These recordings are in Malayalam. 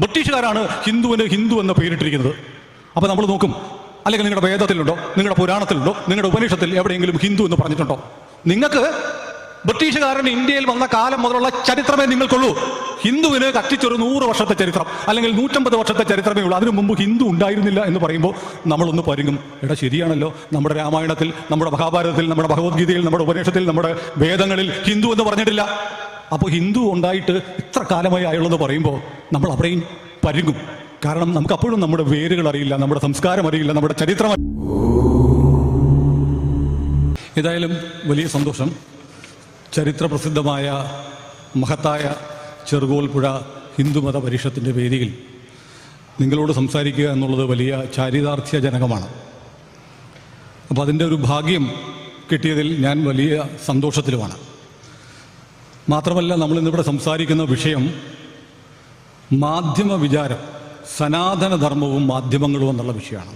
ബ്രിട്ടീഷുകാരാണ് ഹിന്ദുവിന് ഹിന്ദു എന്ന് പേരിട്ടിരിക്കുന്നത്. അപ്പോൾ നമ്മൾ നോക്കും അല്ലെങ്കിൽ നിങ്ങളുടെ വേദത്തിലുണ്ടോ നിങ്ങളുടെ പുരാണത്തിലുണ്ടോ നിങ്ങളുടെ ഉപനിഷത്തിൽ എവിടെയെങ്കിലും ഹിന്ദു എന്ന് പറഞ്ഞിട്ടുണ്ടോ? നിങ്ങൾക്ക് ബ്രിട്ടീഷുകാരൻ ഇന്ത്യയിൽ വന്ന കാലം മുതലുള്ള ചരിത്രമേ നിങ്ങൾക്കുള്ളൂ. ഹിന്ദുവിന് കത്തിച്ചൊരു നൂറ് വർഷത്തെ ചരിത്രം അല്ലെങ്കിൽ നൂറ്റമ്പത് വർഷത്തെ ചരിത്രമേ ഉള്ളൂ. അതിനു മുമ്പ് ഹിന്ദു ഉണ്ടായിരുന്നില്ല എന്ന് പറയുമ്പോൾ നമ്മളൊന്ന് പരുങ്ങും. എടാ ശരിയാണല്ലോ. നമ്മുടെ രാമായണത്തിൽ നമ്മുടെ മഹാഭാരതത്തിൽ നമ്മുടെ ഭഗവത്ഗീതയിൽ നമ്മുടെ ഉപനിഷത്തിൽ നമ്മുടെ വേദങ്ങളിൽ ഹിന്ദു എന്ന് പറഞ്ഞിട്ടില്ല. അപ്പോൾ ഹിന്ദു ഉണ്ടായിട്ട് ഇത്ര കാലമായി ആയുള്ളെന്ന് പറയുമ്പോൾ നമ്മൾ അവിടെയും പരുങ്ങും. കാരണം നമുക്ക് അപ്പോഴും നമ്മുടെ വേരുകൾ അറിയില്ല നമ്മുടെ സംസ്കാരം അറിയില്ല നമ്മുടെ ചരിത്രം ഏതായാലും വലിയ സന്തോഷം. ചരിത്ര പ്രസിദ്ധമായ മഹത്തായ ചെറുകോൽപ്പുഴ ഹിന്ദുമത പരിഷത്തിന്റെ വേദിയിൽ നിങ്ങളോട് സംസാരിക്കുക എന്നുള്ളത് വലിയ ചാരിതാർത്ഥ്യജനകമാണ് അപ്പോൾ അതിന്റെ ഒരു ഭാഗ്യം കിട്ടിയതിൽ ഞാൻ വലിയ സന്തോഷത്തിലുമാണ്. മാത്രമല്ല നമ്മൾ ഇന്നിവിടെ സംസാരിക്കുന്ന വിഷയം മാധ്യമ വിചാരം സനാതനധർമ്മവും മാധ്യമങ്ങളും എന്നുള്ള വിഷയമാണ്.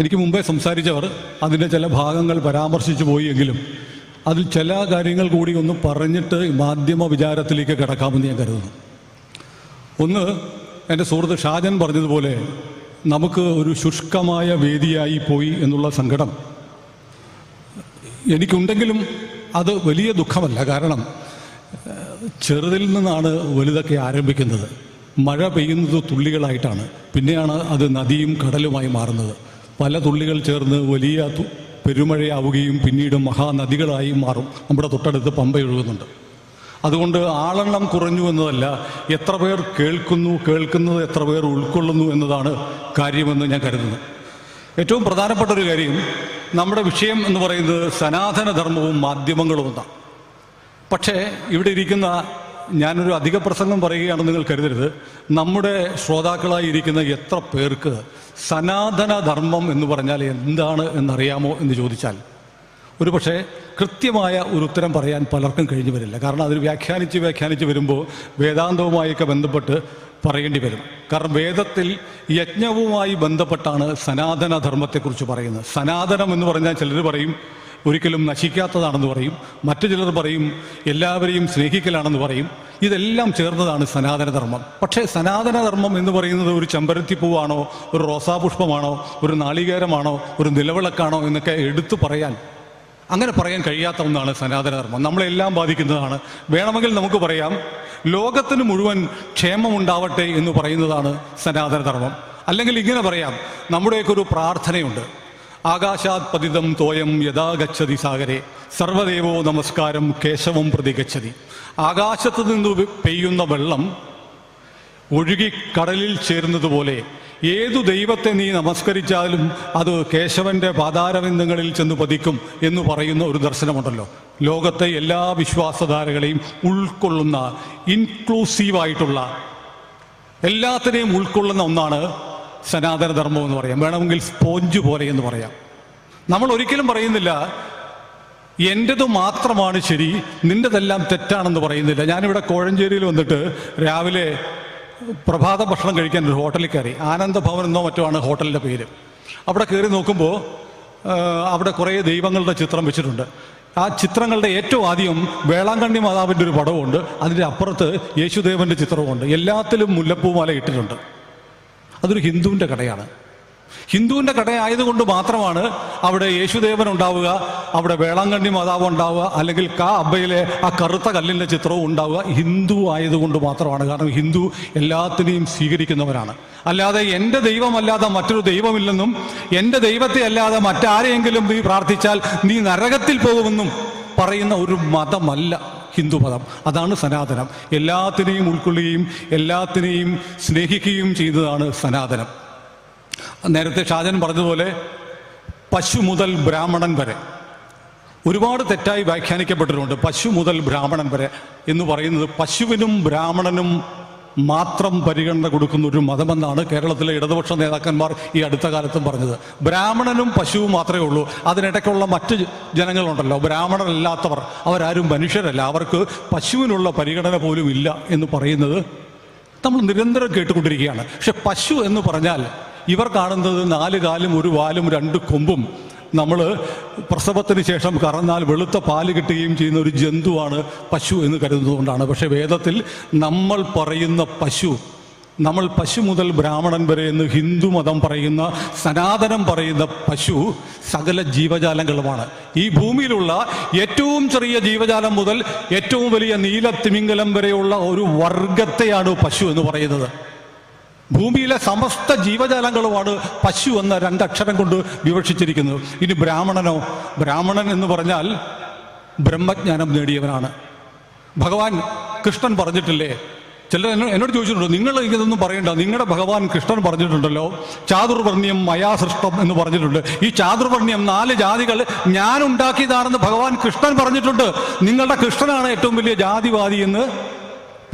എനിക്ക് മുമ്പേ സംസാരിച്ചവർ അതിന്റെ ചില ഭാഗങ്ങൾ പരാമർശിച്ചു പോയി എങ്കിലും അതിൽ ചില കാര്യങ്ങൾ കൂടി ഒന്ന് പറഞ്ഞിട്ട് മാധ്യമ വിചാരത്തിലേക്ക് കിടക്കാമെന്ന് ഞാൻ കരുതുന്നു. ഒന്ന് എന്റെ സുഹൃത്ത് ഷാജൻ പറഞ്ഞതുപോലെ നമുക്ക് ഒരു ശുഷ്കമായ വേദിയായി പോയി എന്നുള്ള സങ്കടം. എനിക്കുണ്ടെങ്കിലും അത് വലിയ ദുഃഖമല്ല. കാരണം ചെറുതിൽ നിന്നാണ് വലുതൊക്കെ ആരംഭിക്കുന്നത്. മഴ പെയ്യുന്നത് തുള്ളികളായിട്ടാണ്. പിന്നെയാണ് അത് നദിയും കടലുമായി മാറുന്നത്. പല തുള്ളികൾ ചേർന്ന് വലിയ പെരുമഴയാവുകയും പിന്നീട് മഹാനദികളായി മാറും. നമ്മുടെ തൊട്ടടുത്ത് പമ്പയൊഴുകുന്നുണ്ട് അതുകൊണ്ട് ആളെണ്ണം കുറഞ്ഞു എന്നതല്ല എത്ര പേർ കേൾക്കുന്നു കേൾക്കുന്നത് എത്ര പേർ ഉൾക്കൊള്ളുന്നു എന്നതാണ് കാര്യമെന്ന് ഞാൻ കരുതുന്നു. ഏറ്റവും പ്രധാനപ്പെട്ട ഒരു കാര്യം നമ്മുടെ വിഷയം എന്ന് പറയുന്നത് സനാതനധർമ്മവും മാധ്യമങ്ങളും എന്നാണ് പക്ഷേ ഇവിടെ ഇരിക്കുന്ന ഞാനൊരു അധിക പ്രസംഗം പറയുകയാണെന്ന് നിങ്ങൾ കരുതരുത്. നമ്മുടെ ശ്രോതാക്കളായി ഇരിക്കുന്ന എത്ര പേർക്ക് സനാതന ധർമ്മം എന്ന് പറഞ്ഞാൽ എന്താണ് എന്നറിയാമോ എന്ന് ചോദിച്ചാൽ ഒരു പക്ഷേ കൃത്യമായ ഒരു ഉത്തരം പറയാൻ പലർക്കും കഴിഞ്ഞു വരില്ല. കാരണം അതിൽ വ്യാഖ്യാനിച്ച് വ്യാഖ്യാനിച്ച് വരുമ്പോൾ വേദാന്തവുമായൊക്കെ ബന്ധപ്പെട്ട് പറയേണ്ടി വരും. കാരണം വേദത്തിൽ യജ്ഞവുമായി ബന്ധപ്പെട്ടാണ് സനാതന ധർമ്മത്തെക്കുറിച്ച് പറയുന്നത്. സനാതനം എന്ന് പറഞ്ഞാൽ ചിലർ പറയും ഒരിക്കലും നശിക്കാത്തതാണെന്ന് പറയും. മറ്റു ചിലർ പറയും എല്ലാവരെയും സ്നേഹിക്കലാണെന്ന് പറയും. ഇതെല്ലാം ചേർന്നതാണ് സനാതനധർമ്മം. പക്ഷേ സനാതനധർമ്മം എന്ന് പറയുന്നത് ഒരു ചെമ്പരത്തിപ്പൂവാണോ ഒരു റോസാപുഷ്പമാണോ ഒരു നാളികേരമാണോ ഒരു നിലവിളക്കാണോ എന്നൊക്കെ എടുത്തു പറയാൻ അങ്ങനെ പറയാൻ കഴിയാത്ത ഒന്നാണ് സനാതനധർമ്മം. നമ്മളെല്ലാം ബാധിക്കുന്നതാണ്. വേണമെങ്കിൽ നമുക്ക് പറയാം ലോകത്തിന് മുഴുവൻ ക്ഷേമമുണ്ടാവട്ടെ എന്ന് പറയുന്നതാണ് സനാതനധർമ്മം. അല്ലെങ്കിൽ ഇങ്ങനെ പറയാം നമ്മുടെയൊക്കെ ഒരു പ്രാർത്ഥനയുണ്ട്. ആകാശാത് പതിതം തോയം യഥാ ഗച്ഛതി സാഗരെ. സർവദേവോ നമസ്കാരം കേശവം പ്രതി ഗച്ഛതി. ആകാശത്ത് നിന്ന് പെയ്യുന്ന വെള്ളം ഒഴുകി കടലിൽ ചേരുന്നതുപോലെ ഏതു ദൈവത്തെ നീ നമസ്കരിച്ചാലും അത് കേശവന്റെ പാതാരവിന്ദങ്ങളിൽ ചെന്ന് പതിക്കും എന്ന് പറയുന്ന ഒരു ദർശനമുണ്ടല്ലോ. ലോകത്തെ എല്ലാ വിശ്വാസധാരകളെയും ഉൾക്കൊള്ളുന്ന ഇൻക്ലൂസീവായിട്ടുള്ള എല്ലാത്തിനെയും ഉൾക്കൊള്ളുന്ന ഒന്നാണ് സനാതനധർമ്മം എന്ന് പറയാം. വേണമെങ്കിൽ സ്പോഞ്ച് പോലെ എന്ന് പറയാം. നമ്മൾ ഒരിക്കലും പറയുന്നില്ല എന്റെത് മാത്രമാണ് ശരി നിന്റെതെല്ലാം തെറ്റാണെന്ന് പറയുന്നില്ല. ഞാനിവിടെ കോഴഞ്ചേരിയിൽ വന്നിട്ട് രാവിലെ പ്രഭാത ഭക്ഷണം കഴിക്കാൻ ഒരു ഹോട്ടലിൽ കയറി. ആനന്ദഭവൻ എന്നോ മറ്റോ ആണ് ഹോട്ടലിന്റെ പേര്. അവിടെ കയറി നോക്കുമ്പോൾ അവിടെ കുറേ ദൈവങ്ങളുടെ ചിത്രം വെച്ചിട്ടുണ്ട്. ആ ചിത്രങ്ങളുടെ ഏറ്റവും ആദ്യം വേളാങ്കണ്ണി മാതാവിന്റെ ഒരു പടവുമുണ്ട് അതിന്റെ അപ്പുറത്ത് യേശുദേവന്റെ ചിത്രവുമുണ്ട്. എല്ലാത്തിലും മുല്ലപ്പൂമാല ഇട്ടിട്ടുണ്ട്. അതൊരു ഹിന്ദുവിന്റെ കടയാണ്. ഹിന്ദുവിന്റെ കടയായതുകൊണ്ട് മാത്രമാണ് അവിടെ യേശുദേവൻ ഉണ്ടാവുക അവിടെ വേളാങ്കണ്ണി മാതാവ് ഉണ്ടാവുക അല്ലെങ്കിൽ കാ അബ്ബയിലെ ആ കറുത്ത കല്ലിന്റെ ചിത്രവും ഉണ്ടാവുക. ഹിന്ദു ആയതുകൊണ്ട് മാത്രമാണ്. കാരണം ഹിന്ദു എല്ലാത്തിനെയും സ്വീകരിക്കുന്നവരാണ്. അല്ലാതെ എന്റെ ദൈവമല്ലാതെ മറ്റൊരു ദൈവമില്ലെന്നും എന്റെ ദൈവത്തെ അല്ലാതെ മറ്റാരെയെങ്കിലും നീ പ്രാർത്ഥിച്ചാൽ നീ നരകത്തിൽ പോകുമെന്നും പറയുന്ന ഒരു മതമല്ല. ഹിന്ദുമതം. അതാണ് സനാതനം. എല്ലാത്തിനെയും ഉൾക്കൊള്ളുകയും എല്ലാത്തിനെയും സ്നേഹിക്കുകയും ചെയ്യുന്നതാണ് സനാതനം. നേരത്തെ ഷാജൻ പറഞ്ഞതുപോലെ പശു മുതൽ ബ്രാഹ്മണൻ വരെ. ഒരുപാട് തെറ്റായി വ്യാഖ്യാനിക്കപ്പെട്ടിട്ടുണ്ട്. പശു മുതൽ ബ്രാഹ്മണൻ വരെ എന്ന് പറയുന്നത് പശുവിനും ബ്രാഹ്മണനും മാത്രം പരിഗണന കൊടുക്കുന്ന ഒരു മതമെന്നാണ് കേരളത്തിലെ ഇടതുപക്ഷ നേതാക്കന്മാർ ഈ അടുത്ത കാലത്തും പറഞ്ഞത്. ബ്രാഹ്മണനും പശുവും മാത്രമേ ഉള്ളൂ. അതിനിടയ്ക്കുള്ള മറ്റ് ജനങ്ങളുണ്ടല്ലോ. ബ്രാഹ്മണരല്ലാത്തവർ. അവരാരും മനുഷ്യരല്ല. അവർക്ക് പശുവിനുള്ള പരിഗണന പോലും ഇല്ല എന്ന് പറയുന്നത് നമ്മൾ നിരന്തരം കേട്ടുകൊണ്ടിരിക്കുകയാണ്. പക്ഷെ പശു എന്ന് പറഞ്ഞാൽ ഇവർ കാണുന്നത് നാല് കാലും ഒരു വാലും രണ്ട് കൊമ്പും നമ്മൾ പ്രസവത്തിന് ശേഷം കറന്നാൽ വെളുത്ത പാൽ കിട്ടുകയും ചെയ്യുന്ന ഒരു ജന്തുവാണ് പശു എന്ന് കരുതുന്നതുകൊണ്ടാണ്. പക്ഷെ വേദത്തിൽ നമ്മൾ പറയുന്ന പശു നമ്മൾ പശു മുതൽ ബ്രാഹ്മണൻ വരെ എന്ന് ഹിന്ദു മതം പറയുന്ന സനാതനം പറയുന്ന പശു സകല ജീവജാലങ്ങളുമാണ്. ഈ ഭൂമിയിലുള്ള ഏറ്റവും ചെറിയ ജീവജാലം മുതൽ ഏറ്റവും വലിയ നീലത്തിമിംഗലം വരെയുള്ള ഒരു വർഗത്തെയാണ് പശു എന്ന് പറയുന്നത്. ഭൂമിയിലെ സമസ്ത ജീവജാലങ്ങളുമാണ് പശു എന്ന രണ്ടക്ഷരം കൊണ്ട് വിവക്ഷിച്ചിരിക്കുന്നത്. ഇനി ബ്രാഹ്മണനോ ബ്രാഹ്മണൻ എന്ന് പറഞ്ഞാൽ ബ്രഹ്മജ്ഞാനം നേടിയവനാണ്. ഭഗവാൻ കൃഷ്ണൻ പറഞ്ഞിട്ടില്ലേ? ചിലർ എന്നോട് ചോദിച്ചിട്ടുണ്ട് നിങ്ങൾ ഇതൊന്നും പറയണ്ട. നിങ്ങളുടെ ഭഗവാൻ കൃഷ്ണൻ പറഞ്ഞിട്ടുണ്ടല്ലോ. ചാതുർവർണ്യം മയാ സൃഷ്ടം എന്ന് പറഞ്ഞിട്ടുണ്ട്. ഈ ചാതുർവർണ്യം നാല് ജാതികൾ ഞാൻ ഉണ്ടാക്കിയതാണെന്ന് ഭഗവാൻ കൃഷ്ണൻ പറഞ്ഞിട്ടുണ്ട്. നിങ്ങളുടെ കൃഷ്ണനാണ് ഏറ്റവും വലിയ ജാതിവാദി എന്ന്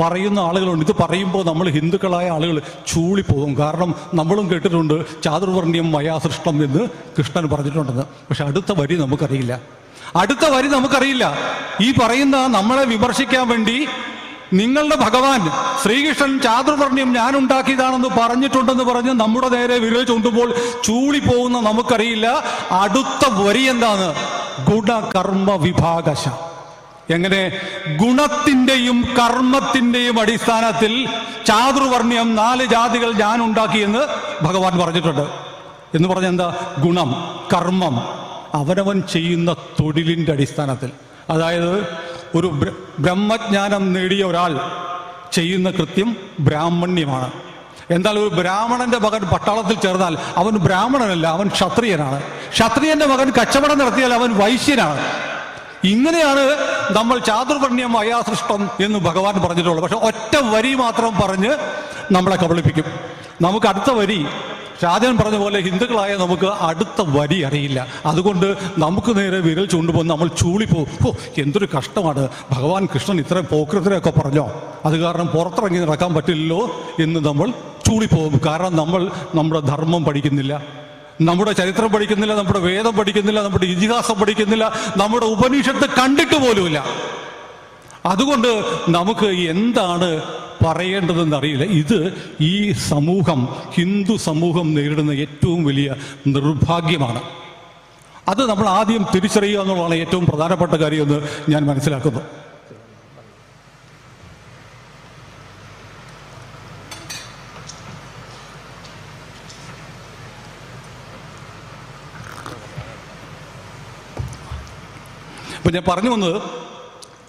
പറയുന്ന ആളുകളുണ്ട്. ഇത് പറയുമ്പോൾ നമ്മൾ ഹിന്ദുക്കളായ ആളുകൾ ചൂളിപ്പോകും. കാരണം നമ്മളും കേട്ടിട്ടുണ്ട് ചാതുർവർണ്യം മയാസൃഷ്ടം എന്ന് കൃഷ്ണൻ പറഞ്ഞിട്ടുണ്ടെന്ന്. പക്ഷെ അടുത്ത വരി നമുക്കറിയില്ല. അടുത്ത വരി നമുക്കറിയില്ല. ഈ പറയുന്ന നമ്മളെ വിമർശിക്കാൻ വേണ്ടി നിങ്ങളുടെ ഭഗവാൻ ശ്രീകൃഷ്ണൻ ചാതുർവർണ്യം ഞാൻ ഉണ്ടാക്കിയതാണെന്ന് പറഞ്ഞിട്ടുണ്ടെന്ന് പറഞ്ഞ് നമ്മുടെ നേരെ വിരൽ ചൂണ്ടുമ്പോൾ ചൂളിപ്പോകുന്ന നമുക്കറിയില്ല. അടുത്ത വരി എന്താണ്? ഗുണകർമ്മ വിഭാഗശ. എങ്ങനെ? ഗുണത്തിന്റെയും കർമ്മത്തിന്റെയും അടിസ്ഥാനത്തിൽ ചാതുർവർണ്യം നാല് ജാതികൾ ഞാൻ ഉണ്ടാക്കിയെന്ന് ഭഗവാൻ പറഞ്ഞിട്ടുണ്ട്. എന്ന് പറഞ്ഞ എന്താ? ഗുണം കർമ്മം അവനവൻ ചെയ്യുന്ന തൊഴിലിന്റെ അടിസ്ഥാനത്തിൽ. അതായത് ഒരു ബ്രഹ്മജ്ഞാനം നേടിയ ഒരാൾ ചെയ്യുന്ന കൃത്യം ബ്രാഹ്മണ്യമാണ്. എന്നാൽ ഒരു ബ്രാഹ്മണന്റെ മകൻ പട്ടാളത്തിൽ ചേർന്നാൽ അവൻ ബ്രാഹ്മണനല്ല അവൻ ക്ഷത്രിയനാണ്. ക്ഷത്രിയന്റെ മകൻ കച്ചവടം നടത്തിയാൽ അവൻ വൈശ്യനാണ്. ഇങ്ങനെയാണ് നമ്മൾ ചാതുർവർണ്യം അയാസൃഷ്ടം എന്ന് ഭഗവാൻ പറഞ്ഞിട്ടുള്ളത്. പക്ഷെ ഒറ്റ വരി മാത്രം പറഞ്ഞ് നമ്മളെ കബളിപ്പിക്കും. നമുക്ക് അടുത്ത വരി ഷാജൻ പറഞ്ഞ പോലെ ഹിന്ദുക്കളായ നമുക്ക് അടുത്ത വരി അറിയില്ല. അതുകൊണ്ട് നമുക്ക് നേരെ വിരൽ ചൂണ്ടുപോകും നമ്മൾ ചൂളിപ്പോകും ഓ എന്തൊരു കഷ്ടമാണ്. ഭഗവാൻ കൃഷ്ണൻ ഇത്രയും പോക്രത്തിനെയൊക്കെ പറഞ്ഞോ? അത് കാരണം പുറത്തിറങ്ങി നടക്കാൻ പറ്റില്ലല്ലോ എന്ന് നമ്മൾ ചൂളിപ്പോകും കാരണം നമ്മൾ നമ്മുടെ ധർമ്മം പഠിക്കുന്നില്ല. നമ്മുടെ ചരിത്രം പഠിക്കുന്നില്ല നമ്മുടെ വേദം പഠിക്കുന്നില്ല നമ്മുടെ ഇതിഹാസം പഠിക്കുന്നില്ല നമ്മുടെ ഉപനിഷത്ത് കണ്ടിട്ട് പോലുമില്ല. അതുകൊണ്ട് നമുക്ക് എന്താണ് പറയേണ്ടതെന്ന് അറിയില്ല. ഇത് ഈ സമൂഹം ഹിന്ദു സമൂഹം നേരിടുന്ന ഏറ്റവും വലിയ നിർഭാഗ്യമാണ്. അത് നമ്മൾ ആദ്യം തിരിച്ചറിയുക എന്നുള്ളതാണ് ഏറ്റവും പ്രധാനപ്പെട്ട കാര്യമെന്ന് ഞാൻ മനസ്സിലാക്കുന്നു. ഞാൻ പറഞ്ഞു വന്നത്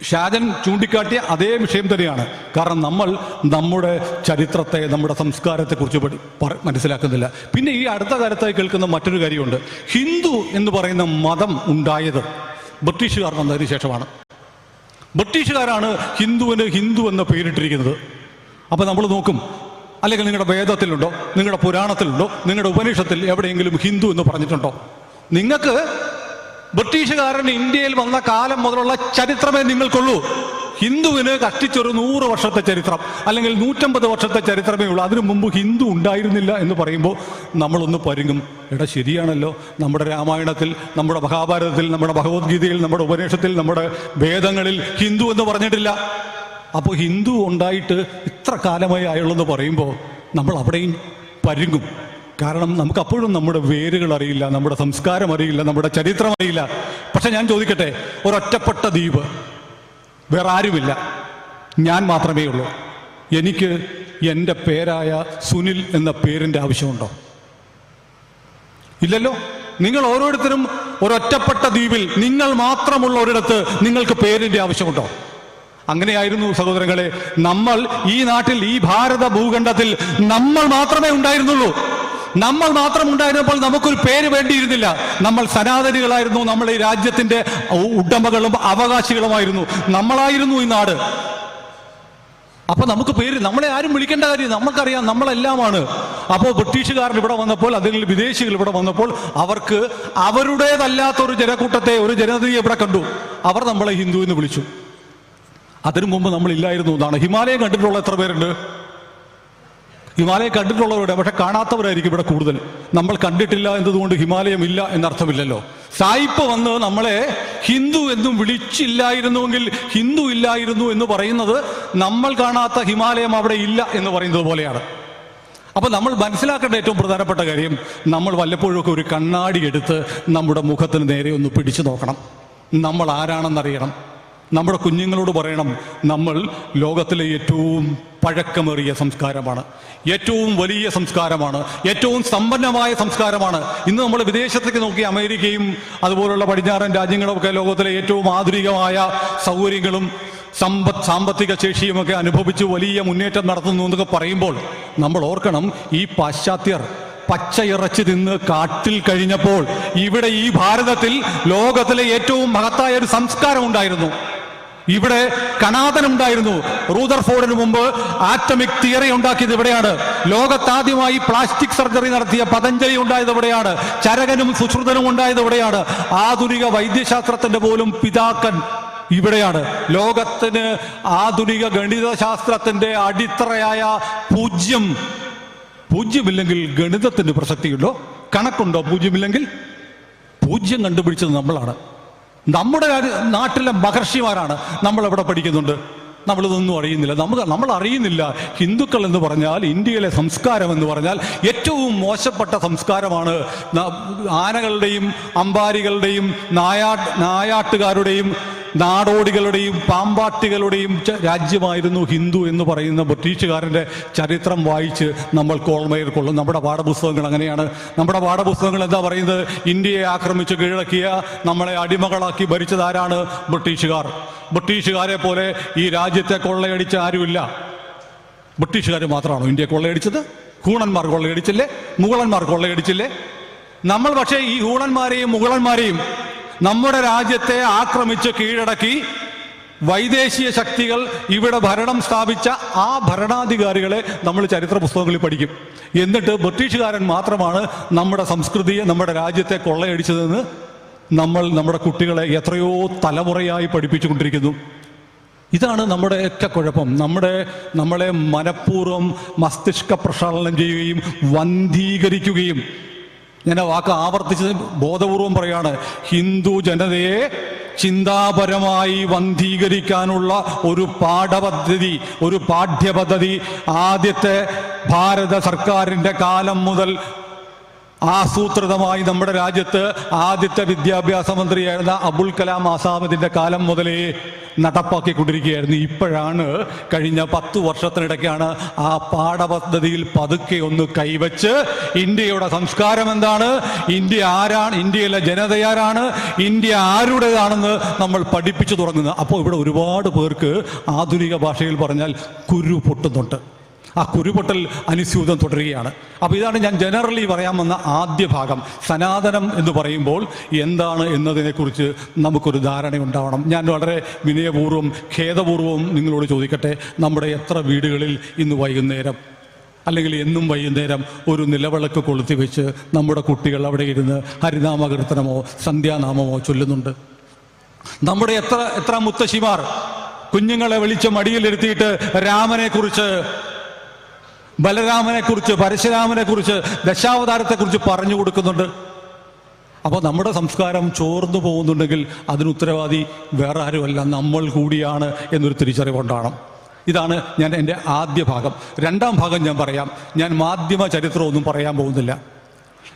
ഷാജൻ ചൂണ്ടിക്കാട്ടിയ അതേ വിഷയം തന്നെയാണ്. കാരണം നമ്മൾ നമ്മുടെ ചരിത്രത്തെ നമ്മുടെ സംസ്കാരത്തെക്കുറിച്ച് പഠി മനസ്സിലാക്കുന്നില്ല. പിന്നെ ഈ അടുത്ത കാലത്തായി കേൾക്കുന്ന മറ്റൊരു കാര്യമുണ്ട്. ഹിന്ദു എന്ന് പറയുന്ന മതം ഉണ്ടായത് ബ്രിട്ടീഷുകാർ വന്നതിന് ശേഷമാണ്. ബ്രിട്ടീഷുകാരാണ് ഹിന്ദുവിന് ഹിന്ദു എന്ന പേരിട്ടിരിക്കുന്നത്. അപ്പൊ നമ്മൾ നോക്കും അല്ലെങ്കിൽ നിങ്ങളുടെ വേദത്തിലുണ്ടോ നിങ്ങളുടെ പുരാണത്തിലുണ്ടോ നിങ്ങളുടെ ഉപനിഷത്തിൽ എവിടെയെങ്കിലും ഹിന്ദു എന്ന് പറഞ്ഞിട്ടുണ്ടോ? നിങ്ങൾക്ക് ബ്രിട്ടീഷുകാരൻ ഇന്ത്യയിൽ വന്ന കാലം മുതലുള്ള ചരിത്രമേ നിങ്ങൾക്കുള്ളൂ. ഹിന്ദുവിന് കഷ്ടിച്ചൊരു നൂറ് വർഷത്തെ ചരിത്രം അല്ലെങ്കിൽ നൂറ്റമ്പത് വർഷത്തെ ചരിത്രമേ ഉള്ളൂ. അതിനു മുമ്പ് ഹിന്ദു ഉണ്ടായിരുന്നില്ല എന്ന് പറയുമ്പോൾ നമ്മളൊന്ന് പരുങ്ങും. എടാ ശരിയാണല്ലോ. നമ്മുടെ രാമായണത്തിൽ നമ്മുടെ മഹാഭാരതത്തിൽ നമ്മുടെ ഭഗവത്ഗീതയിൽ നമ്മുടെ ഉപനിഷത്തിൽ നമ്മുടെ വേദങ്ങളിൽ ഹിന്ദു എന്ന് പറഞ്ഞിട്ടില്ല. അപ്പോൾ ഹിന്ദു ഉണ്ടായിട്ട് ഇത്ര കാലമായി അയാളെന്ന് പറയുമ്പോൾ നമ്മൾ അവിടെയും പരുങ്ങും. കാരണം നമുക്ക് അപ്പോഴും നമ്മുടെ വേരുകൾ അറിയില്ല നമ്മുടെ സംസ്കാരം അറിയില്ല നമ്മുടെ ചരിത്രം അറിയില്ല. പക്ഷെ ഞാൻ ചോദിക്കട്ടെ ഒരൊറ്റപ്പെട്ട ദ്വീപ് വേറെ ആരുമില്ല. ഞാൻ മാത്രമേ ഉള്ളൂ. എനിക്ക് എന്റെ പേരായ സുനിൽ എന്ന പേരിന്റെ ആവശ്യമുണ്ടോ? ഇല്ലല്ലോ. നിങ്ങൾ ഓരോരുത്തരും ഒരൊറ്റപ്പെട്ട ദ്വീപിൽ നിങ്ങൾ മാത്രമുള്ള ഒരിടത്ത് നിങ്ങൾക്ക് പേരിന്റെ ആവശ്യമുണ്ടോ? അങ്ങനെയായിരുന്നു സഹോദരങ്ങളെ നമ്മൾ ഈ നാട്ടിൽ ഈ ഭാരത ഭൂഖണ്ഡത്തിൽ നമ്മൾ മാത്രമേ ഉണ്ടായിരുന്നുള്ളൂ. നമ്മൾ മാത്രം ഉണ്ടായിരുന്നപ്പോൾ നമുക്കൊരു പേര് വേണ്ടിയിരുന്നില്ല. നമ്മൾ സനാതനികളായിരുന്നു നമ്മൾ ഈ രാജ്യത്തിന്റെ ഉടമകളും അവകാശികളുമായിരുന്നു. നമ്മളായിരുന്നു ഈ നാട്. അപ്പൊ നമുക്ക് പേര് നമ്മളെ ആരും വിളിക്കേണ്ട കാര്യം നമുക്കറിയാം നമ്മളെല്ലാമാണ്. അപ്പോൾ ബ്രിട്ടീഷുകാരൻ ഇവിടെ വന്നപ്പോൾ അല്ലെങ്കിൽ വിദേശികൾ ഇവിടെ വന്നപ്പോൾ അവർക്ക് അവരുടേതല്ലാത്ത ഒരു ജനക്കൂട്ടത്തെ ഒരു ജനതയെ ഇവിടെ കണ്ടു. അവർ നമ്മളെ ഹിന്ദു എന്ന് വിളിച്ചു. അതിനു മുമ്പ് നമ്മളില്ലായിരുന്നു എന്നാണ്. ഹിമാലയം കണ്ടിട്ടുള്ള എത്ര പേരുണ്ട്? ഹിമാലയം കണ്ടിട്ടുള്ളവരുടെ പക്ഷെ കാണാത്തവരായിരിക്കും ഇവിടെ കൂടുതൽ. നമ്മൾ കണ്ടിട്ടില്ല എന്നതുകൊണ്ട് ഹിമാലയം ഇല്ല എന്നർത്ഥമില്ലല്ലോ. സായിപ്പ് വന്ന് നമ്മളെ ഹിന്ദു എന്നും വിളിച്ചില്ലായിരുന്നുവെങ്കിൽ ഹിന്ദു ഇല്ലായിരുന്നു എന്ന് പറയുന്നത് നമ്മൾ കാണാത്ത ഹിമാലയം അവിടെ ഇല്ല എന്ന് പറയുന്നത് പോലെയാണ്. അപ്പൊ നമ്മൾ മനസ്സിലാക്കേണ്ട ഏറ്റവും പ്രധാനപ്പെട്ട കാര്യം നമ്മൾ വല്ലപ്പോഴൊക്കെ ഒരു കണ്ണാടി എടുത്ത് നമ്മുടെ മുഖത്തിന് നേരെ ഒന്ന് പിടിച്ചു നോക്കണം. നമ്മൾ ആരാണെന്നറിയണം. നമ്മുടെ കുഞ്ഞുങ്ങളോട് പറയണം നമ്മൾ ലോകത്തിലെ ഏറ്റവും പഴക്കമേറിയ സംസ്കാരമാണ്. ഏറ്റവും വലിയ സംസ്കാരമാണ്. ഏറ്റവും സമ്പന്നമായ സംസ്കാരമാണ്. ഇന്ന് നമ്മൾ വിദേശത്തേക്ക് നോക്കി അമേരിക്കയും അതുപോലുള്ള പടിഞ്ഞാറൻ രാജ്യങ്ങളൊക്കെ ലോകത്തിലെ ഏറ്റവും ആധുനികമായ സൗകര്യങ്ങളും സമ്പത്ത് സാമ്പത്തിക ശേഷിയുമൊക്കെ അനുഭവിച്ച് വലിയ മുന്നേറ്റം നടത്തുന്നു എന്നൊക്കെ പറയുമ്പോൾ നമ്മൾ ഓർക്കണം ഈ പാശ്ചാത്യർ പച്ചയിറച്ചി തിന്ന് കാട്ടിൽ കഴിഞ്ഞപ്പോൾ ഇവിടെ ഈ ഭാരതത്തിൽ ലോകത്തിലെ ഏറ്റവും മഹത്തായ ഒരു സംസ്കാരം ഉണ്ടായിരുന്നു. ഇവിടെ കണാദനുണ്ടായിരുന്നു റൂദർഫോർഡിന് മുമ്പ് ആറ്റമിക് തിയറി ഉണ്ടാക്കിയത് ഇവിടെയാണ്. ലോകത്താദ്യമായി പ്ലാസ്റ്റിക് സർജറി നടത്തിയ പതഞ്ജലി ഉണ്ടായത് ഇവിടെയാണ്. ചരകനും സുശ്രുതനും ഉണ്ടായത് ഇവിടെയാണ്. ആധുനിക വൈദ്യശാസ്ത്രത്തിന്റെ പോലും പിതാക്കൻ ഇവിടെയാണ്. ലോകത്തിന് ആധുനിക ഗണിതശാസ്ത്രത്തിന്റെ അടിത്തറയായ പൂജ്യം പൂജ്യമില്ലെങ്കിൽ ഗണിതത്തിന്റെ പ്രസക്തിയുണ്ടോ? കണക്കുണ്ടോ? പൂജ്യമില്ലെങ്കിൽ? പൂജ്യം കണ്ടുപിടിച്ചത് നമ്മളാണ്. നമ്മുടെ നാട്ടിലെ മഹർഷിമാരാണ് നമ്മൾ എവിടെ പഠിക്കുന്നുണ്ട് നമ്മളിതൊന്നും അറിയുന്നില്ല. നമുക്ക് നമ്മൾ അറിയുന്നില്ല. ഹിന്ദുക്കൾ എന്ന് പറഞ്ഞാൽ ഇന്ത്യയിലെ സംസ്കാരം എന്ന് പറഞ്ഞാൽ ഏറ്റവും മോശപ്പെട്ട സംസ്കാരമാണ്. ആനകളുടെയും അമ്പാരികളുടെയും നായാ നായാട്ടുകാരുടെയും നാടോടികളുടെയും പാമ്പാട്ടികളുടെയും രാജ്യമായിരുന്നു ഹിന്ദു എന്ന് പറയുന്ന ബ്രിട്ടീഷുകാരന്റെ ചരിത്രം വായിച്ച് നമ്മൾ കോൾമയിൽ കൊള്ളും. നമ്മുടെ പാഠപുസ്തകങ്ങൾ അങ്ങനെയാണ്. നമ്മുടെ പാഠപുസ്തകങ്ങൾ എന്താ പറയുന്നത്? ഇന്ത്യയെ ആക്രമിച്ച് കീഴടക്കിയ നമ്മളെ അടിമകളാക്കി ഭരിച്ചതാരാണ് ബ്രിട്ടീഷുകാർ? ബ്രിട്ടീഷുകാരെ പോലെ ഈ രാജ്യത്തെ കൊള്ളയടിച്ച ആരുമില്ല. ബ്രിട്ടീഷുകാർ മാത്രമാണോ ഇന്ത്യയെ കൊള്ളയടിച്ചത്? ഹൂണന്മാർ കൊള്ളയടിച്ചില്ലേ? മുഗളന്മാർ കൊള്ളയടിച്ചില്ലേ? നമ്മൾ പക്ഷേ ഈ ഹൂണന്മാരെയും മുഗളന്മാരെയും നമ്മുടെ രാജ്യത്തെ ആക്രമിച്ച് കീഴടക്കി വൈദേശിക ശക്തികൾ ഇവിടെ ഭരണം സ്ഥാപിച്ച ആ ഭരണാധികാരികളെ നമ്മൾ ചരിത്ര പുസ്തകങ്ങളിൽ പഠിക്കും. എന്നിട്ട് ബ്രിട്ടീഷുകാരൻ മാത്രമാണ് നമ്മുടെ സംസ്കൃതിയെ നമ്മുടെ രാജ്യത്തെ കൊള്ളയടിച്ചതെന്ന് നമ്മൾ നമ്മുടെ കുട്ടികളെ എത്രയോ തലമുറയായി പഠിപ്പിച്ചുകൊണ്ടിരിക്കുന്നു. ഇതാണ് നമ്മുടെ നമ്മുടെയൊക്കെ കുഴപ്പം. നമ്മുടെ നമ്മളെ മനഃപൂർവം മസ്തിഷ്ക പ്രക്ഷാളനം ചെയ്യുകയും വന്ധീകരിക്കുകയും ഞാൻ ആ വാക്ക് ആവർത്തിച്ച് ബോധപൂർവം പറയാണ്. ഹിന്ദു ജനതയെ ചിന്താപരമായി വന്ധീകരിക്കാനുള്ള ഒരു പാഠപദ്ധതി ഒരു പാഠ്യപദ്ധതി ആദ്യത്തെ ഭാരത സർക്കാരിന്റെ കാലം മുതൽ ആസൂത്രിതമായി നമ്മുടെ രാജ്യത്ത് ആദ്യത്തെ വിദ്യാഭ്യാസ മന്ത്രിയായിരുന്ന അബുൽ കലാം ആസാമിന്റെ കാലം മുതലേ നടപ്പാക്കിക്കൊണ്ടിരിക്കുകയായിരുന്നു. ഇപ്പോഴാണ് കഴിഞ്ഞ പത്ത് വർഷത്തിനിടയ്ക്കാണ് ആ പാഠപദ്ധതിയിൽ പതുക്കെ ഒന്ന് കൈവച്ച് ഇന്ത്യയുടെ സംസ്കാരം എന്താണ്? ഇന്ത്യ ആരാണ്? ഇന്ത്യയിലെ ജനതയാരാണ് ഇന്ത്യ ആരുടേതാണെന്ന് നമ്മൾ പഠിപ്പിച്ചു തുടങ്ങുന്നത്. അപ്പോൾ ഇവിടെ ഒരുപാട് പേർക്ക് ആധുനിക ഭാഷയിൽ പറഞ്ഞാൽ കുരു പൊട്ടുന്നുണ്ട്. ആ കുരുപൊട്ടൽ അനുസ്യൂതം തുടരുകയാണ്. അപ്പോൾ ഇതാണ് ഞാൻ ജനറലി പറയാൻ വന്ന ആദ്യ ഭാഗം. സനാതനം എന്ന് പറയുമ്പോൾ എന്താണ് എന്നതിനെക്കുറിച്ച് നമുക്കൊരു ധാരണ ഉണ്ടാവണം ഞാൻ വളരെ വിനയപൂർവം ഖേദപൂർവം നിങ്ങളോട് ചോദിക്കട്ടെ. നമ്മുടെ എത്ര വീടുകളിൽ ഇന്ന് വൈകുന്നേരം? അല്ലെങ്കിൽ എന്നും വൈകുന്നേരം ഒരു നിലവിളക്ക് കൊളുത്തി വെച്ച് നമ്മുടെ കുട്ടികൾ അവിടെ ഇരുന്ന് ഹരിനാമകീർത്തനമോ സന്ധ്യാനാമമോ ചൊല്ലുന്നുണ്ട്. നമ്മുടെ എത്ര എത്ര മുത്തശ്ശിമാർ കുഞ്ഞുങ്ങളെ വിളിച്ച് മടിയിലിരുത്തിയിട്ട് രാമനെ കുറിച്ച് ബലരാമനെ കുറിച്ച് പരശുരാമനെ കുറിച്ച് ദശാവതാരത്തെ കുറിച്ച് പറഞ്ഞു കൊടുക്കുന്നുണ്ട്. അപ്പോൾ നമ്മുടെ സംസ്കാരം ചോർന്നു പോകുന്നുണ്ടെങ്കിൽ അതിന് ഉത്തരവാദി വേറെ ആരുമല്ല നമ്മൾ കൂടിയാണ് എന്നൊരു തിരിച്ചറിവുണ്ടാണ് ഇതാണ് ഞാൻ എന്റെ ആദ്യ ഭാഗം. രണ്ടാം ഭാഗം ഞാൻ പറയാം. ഞാൻ മാധ്യമ ചരിത്രമൊന്നും പറയാൻ പോകുന്നില്ല.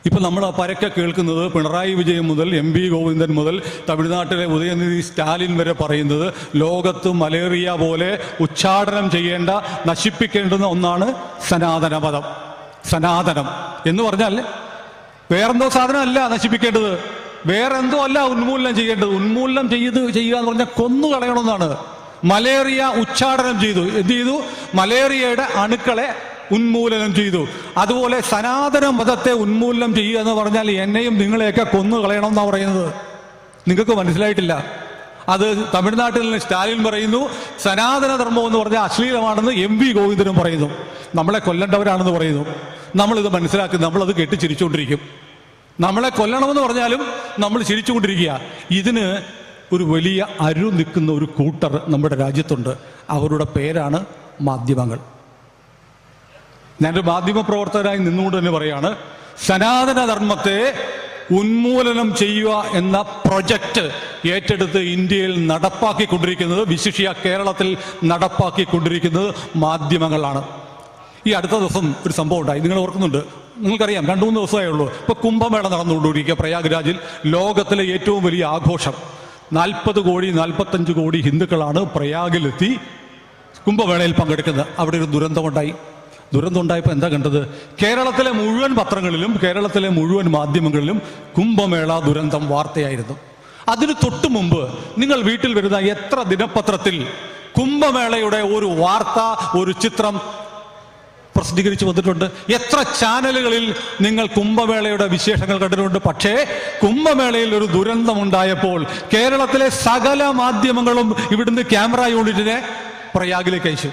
ഇപ്പൊ നമ്മൾ പരക്കെ കേൾക്കുന്നത് പിണറായി വിജയൻ മുതൽ എം വി ഗോവിന്ദൻ മുതൽ തമിഴ്നാട്ടിലെ ഉദയനിധി സ്റ്റാലിൻ വരെ പറയുന്നത് ലോകത്ത് മലേറിയ പോലെ ഉച്ചാടനം ചെയ്യേണ്ട നശിപ്പിക്കേണ്ടുന്ന ഒന്നാണ് സനാതന മതം സനാതനം. എന്ന് പറഞ്ഞാൽ വേറെന്തോ സാധനമല്ല നശിപ്പിക്കേണ്ടത്. വേറെന്തോ അല്ല ഉന്മൂലനം ചെയ്യേണ്ടത്. ഉന്മൂലനം ചെയ്ത് ചെയ്യുക എന്ന് പറഞ്ഞാൽ കൊന്നു കളയണമെന്നാണ്. മലേറിയ ഉച്ചാടനം ചെയ്തു. എന്ത് ചെയ്തു? മലേറിയയുടെ അണുക്കളെ ഉന്മൂലനം ചെയ്തു. അതുപോലെ സനാതന മതത്തെ ഉന്മൂലനം ചെയ്യുക എന്ന് പറഞ്ഞാൽ എന്നെയും നിങ്ങളെയൊക്കെ കൊന്നു കളയണം എന്നാണ് പറയുന്നത്. നിങ്ങൾക്ക് മനസ്സിലായിട്ടില്ല? അത് തമിഴ്നാട്ടിൽ നിന്ന് സ്റ്റാലിൻ പറയുന്നു സനാതന ധർമ്മം എന്ന് പറഞ്ഞാൽ അശ്ലീലമാണെന്ന് എം വി ഗോവിന്ദനും പറയുന്നു. നമ്മളെ കൊല്ലേണ്ടവരാണെന്ന് പറയുന്നു. നമ്മളിത് മനസ്സിലാക്കി നമ്മളത് കെട്ടി ചിരിച്ചുകൊണ്ടിരിക്കും നമ്മളെ കൊല്ലണമെന്ന് പറഞ്ഞാലും നമ്മൾ ചിരിച്ചുകൊണ്ടിരിക്കുക. ഇതിന് ഒരു വലിയ അരു നിൽക്കുന്ന ഒരു കൂട്ടർ നമ്മുടെ രാജ്യത്തുണ്ട്. അവരുടെ പേരാണ് മാധ്യമങ്ങൾ. ഞാനൊരു മാധ്യമ പ്രവർത്തകരായി നിന്നുകൊണ്ട് തന്നെ പറയാണ് സനാതന ധർമ്മത്തെ ഉന്മൂലനം ചെയ്യുക എന്ന പ്രൊജക്റ്റ് ഏറ്റെടുത്ത് ഇന്ത്യയിൽ നടപ്പാക്കിക്കൊണ്ടിരിക്കുന്നത് വിശിഷ്യ കേരളത്തിൽ നടപ്പാക്കിക്കൊണ്ടിരിക്കുന്നത് മാധ്യമങ്ങളാണ്. ഈ അടുത്ത ദിവസം ഒരു സംഭവം ഉണ്ടായി. നിങ്ങൾ ഓർക്കുന്നുണ്ട്. നിങ്ങൾക്കറിയാം രണ്ടു മൂന്ന് ദിവസമേ ഉള്ളൂ. ഇപ്പൊ കുംഭമേള നടന്നുകൊണ്ടിരിക്കുക പ്രയാഗ്രാജിൽ ലോകത്തിലെ ഏറ്റവും വലിയ ആഘോഷം. നാൽപ്പത് കോടി നാൽപ്പത്തഞ്ച് കോടി ഹിന്ദുക്കളാണ് പ്രയാഗിലെത്തി കുംഭമേളയിൽ പങ്കെടുക്കുന്നത്. അവിടെ ഒരു ദുരന്തമുണ്ടായി. ദുരന്തം ഉണ്ടായപ്പോൾ എന്താ കണ്ടത്? കേരളത്തിലെ മുഴുവൻ പത്രങ്ങളിലും കേരളത്തിലെ മുഴുവൻ മാധ്യമങ്ങളിലും കുംഭമേള ദുരന്തം വാർത്തയായിരുന്നു. അതിന് തൊട്ടു മുമ്പ് നിങ്ങൾ വീട്ടിൽ വരുന്ന എത്ര ദിനപത്രത്തിൽ കുംഭമേളയുടെ ഒരു വാർത്ത ഒരു ചിത്രം പ്രസിദ്ധീകരിച്ചു വന്നിട്ടുണ്ട്? എത്ര ചാനലുകളിൽ നിങ്ങൾ കുംഭമേളയുടെ വിശേഷങ്ങൾ കണ്ടിട്ടുണ്ട്? പക്ഷേ കുംഭമേളയിൽ ഒരു ദുരന്തം ഉണ്ടായപ്പോൾ കേരളത്തിലെ സകല മാധ്യമങ്ങളും ഇവിടുന്ന് ക്യാമറ യൂണിറ്റിനെ പ്രയാഗിലേക്ക് അയച്ചു.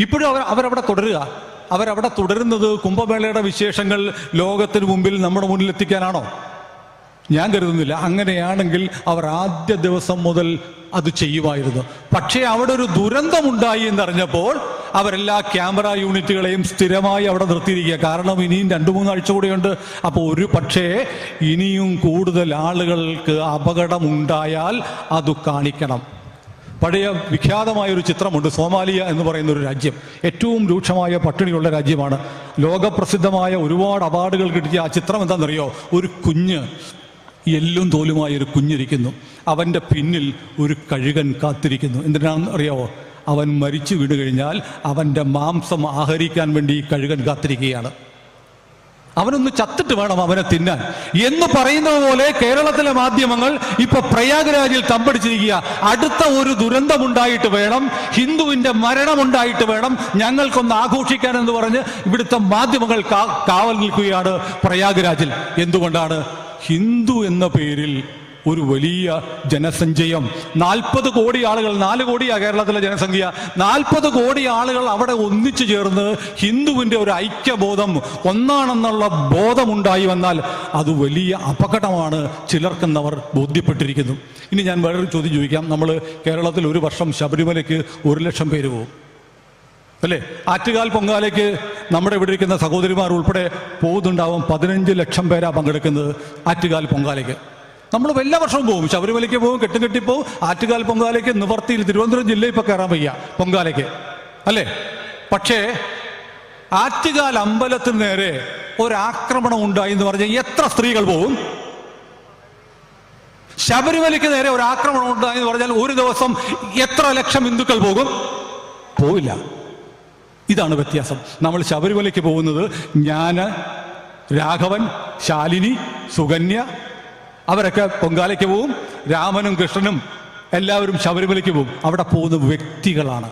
ഇപ്പോഴും അവർ അവരവിടെ തുടരുക. അവരവിടെ തുടരുന്നത് കുംഭമേളയുടെ വിശേഷങ്ങൾ ലോകത്തിന് മുമ്പിൽ നമ്മുടെ മുന്നിൽ എത്തിക്കാനാണോ? ഞാൻ കരുതുന്നില്ല. അങ്ങനെയാണെങ്കിൽ അവർ ആദ്യ ദിവസം മുതൽ അത് ചെയ്യുമായിരുന്നു. പക്ഷേ അവിടെ ഒരു ദുരന്തമുണ്ടായി എന്നറിഞ്ഞപ്പോൾ അവരെല്ലാ ക്യാമറ യൂണിറ്റുകളെയും സ്ഥിരമായി അവിടെ നിർത്തിയിരിക്കുക. കാരണം ഇനിയും രണ്ടു മൂന്നാഴ്ച കൂടെയുണ്ട്. അപ്പോൾ ഒരു പക്ഷേ ഇനിയും കൂടുതൽ ആളുകൾക്ക് അപകടമുണ്ടായാൽ അത് കാണിക്കണം. പഴയ വിഖ്യാതമായ ഒരു ചിത്രമുണ്ട് സോമാലിയ എന്ന് പറയുന്ന ഒരു രാജ്യം. ഏറ്റവും രൂക്ഷമായ പട്ടിണിയുള്ള രാജ്യമാണ്. ലോകപ്രസിദ്ധമായ ഒരുപാട് അവാർഡുകൾ കിട്ടിയ ആ ചിത്രം എന്താണെന്നറിയോ ഒരു കുഞ്ഞ് എല്ലും തോലുമായ ഒരു കുഞ്ഞിരിക്കുന്നു. അവന്റെ പിന്നിൽ ഒരു കഴുകൻ കാത്തിരിക്കുന്നു. എന്തിനാണെന്ന് അറിയാവോ? അവൻ മരിച്ചു വീണ് കഴിഞ്ഞാൽ അവന്റെ മാംസം ആഹരിക്കാൻ വേണ്ടി കഴുകൻ കാത്തിരിക്കുകയാണ്. അവനൊന്ന് ചത്തിട്ട് വേണം അവനെ തിന്നാൻ. എന്ന് പറയുന്നത് പോലെ കേരളത്തിലെ മാധ്യമങ്ങൾ ഇപ്പൊ പ്രയാഗ്രാജിൽ തമ്പടിച്ചിരിക്കുക. അടുത്ത ഒരു ദുരന്തമുണ്ടായിട്ട് വേണം ഹിന്ദുവിന്റെ മരണമുണ്ടായിട്ട് വേണം ഞങ്ങൾക്കൊന്ന് ആഘോഷിക്കാൻ എന്ന് പറഞ്ഞ് ഇവിടുത്തെ മാധ്യമങ്ങൾ കാവൽ നിൽക്കുകയാണ് പ്രയാഗ്രാജിൽ. എന്തുകൊണ്ടാണ്? ഹിന്ദു എന്ന പേരിൽ ഒരു വലിയ ജനസഞ്ചയം. നാൽപ്പത് കോടി ആളുകൾ നാല് കോടിയാ കേരളത്തിലെ ജനസംഖ്യ. നാൽപ്പത് കോടി ആളുകൾ അവിടെ ഒന്നിച്ചു ചേർന്ന് ഹിന്ദുവിന്റെ ഒരു ഐക്യബോധം ഒന്നാണെന്നുള്ള ബോധമുണ്ടായി വന്നാൽ അത് വലിയ അപകടമാണ് ചിലർക്കെന്നവർ ബോധ്യപ്പെട്ടിരിക്കുന്നു. ഇനി ഞാൻ വേറൊരു ചോദ്യം ചോദിക്കാം. നമ്മൾ കേരളത്തിൽ ഒരു വർഷം ശബരിമലയ്ക്ക് ഒരു ലക്ഷം പേര് പോകും. അല്ലേ? ആറ്റുകാൽ പൊങ്കാലയ്ക്ക് നമ്മുടെ ഇവിടെ ഇരിക്കുന്ന സഹോദരിമാർ ഉൾപ്പെടെ പോകുന്നുണ്ടാവും പതിനഞ്ച് ലക്ഷം പേരാ പങ്കെടുക്കുന്നത് ആറ്റുകാൽ പൊങ്കാലയ്ക്ക്. നമ്മൾ എല്ലാ വർഷവും പോകും. ശബരിമലയ്ക്ക് പോകും കെട്ടും കെട്ടി പോകും ആറ്റുകാൽ പൊങ്കാലയ്ക്ക് നിവർത്തിയിൽ തിരുവനന്തപുരം ജില്ലയിൽ ഇപ്പൊ കയറാൻ വയ്യ പൊങ്കാലയ്ക്ക്. അല്ലേ? പക്ഷേ ആറ്റുകാൽ അമ്പലത്തിന് നേരെ ഒരാക്രമണം ഉണ്ടായി എന്ന് പറഞ്ഞാൽ എത്ര സ്ത്രീകൾ പോകും ശബരിമലയ്ക്ക് നേരെ ഒരു ആക്രമണം ഉണ്ടായി എന്ന് പറഞ്ഞാൽ ഒരു ദിവസം എത്ര ലക്ഷം ഹിന്ദുക്കൾ പോകും? പോവില്ല. ഇതാണ് വ്യത്യാസം. നമ്മൾ ശബരിമലയ്ക്ക് പോകുന്നത് ഞാൻ രാഘവൻ ശാലിനി സുകന്യ അവരൊക്കെ പൊങ്കാലയ്ക്ക് പോവും രാമനും കൃഷ്ണനും എല്ലാവരും ശബരിമലയ്ക്ക് പോകും അവിടെ പോകുന്ന വ്യക്തികളാണ്.